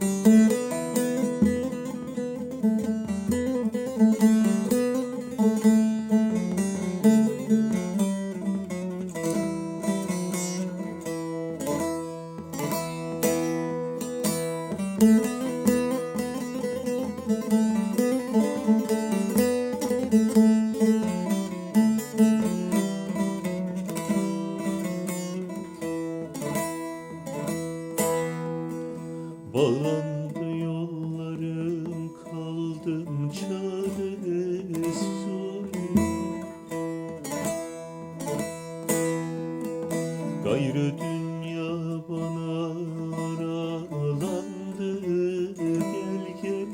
Bağlandı Gayrı dünya bana aralandı gel gel.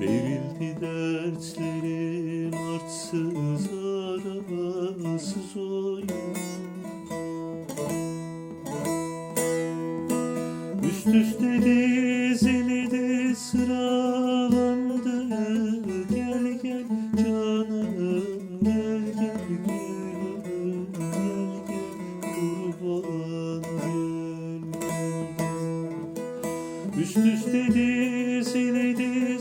Verildi dertlerim artsız arasız oy Üst üste dizili Üst üste dizili de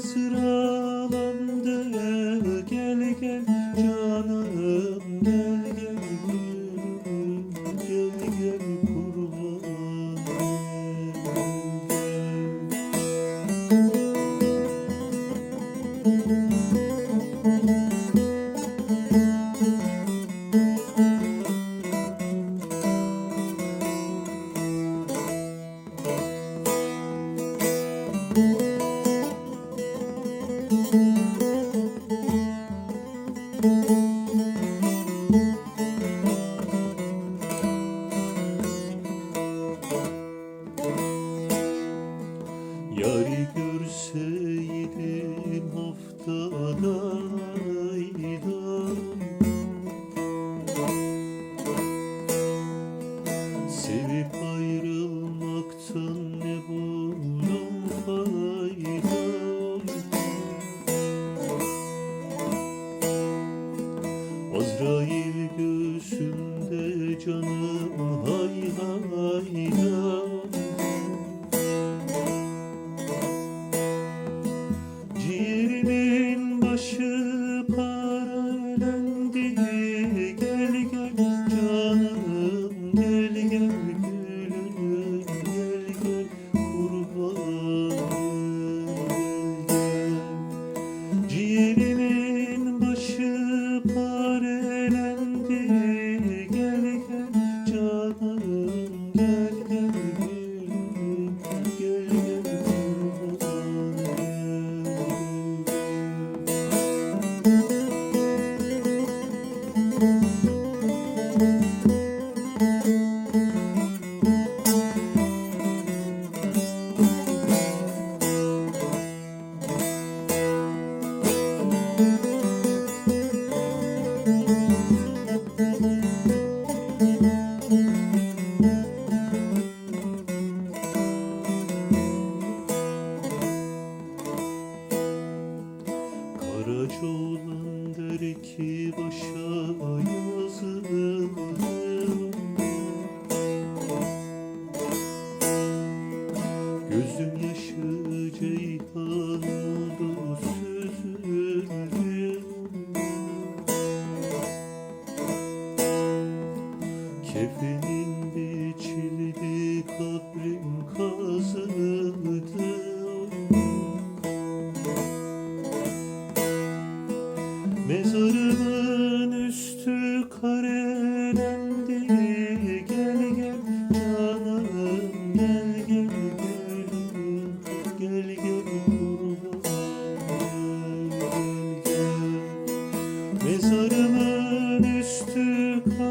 Yari görseydim haftada ayda Sevip ayrılmaktan ne buldum fayda Azrail göğsümde canım hay hayda 是。Mezarımın üstü karelendi Gel gel canım gel gel gülüm Gel gel vurma gel gel. Mezarımın üstü karelendi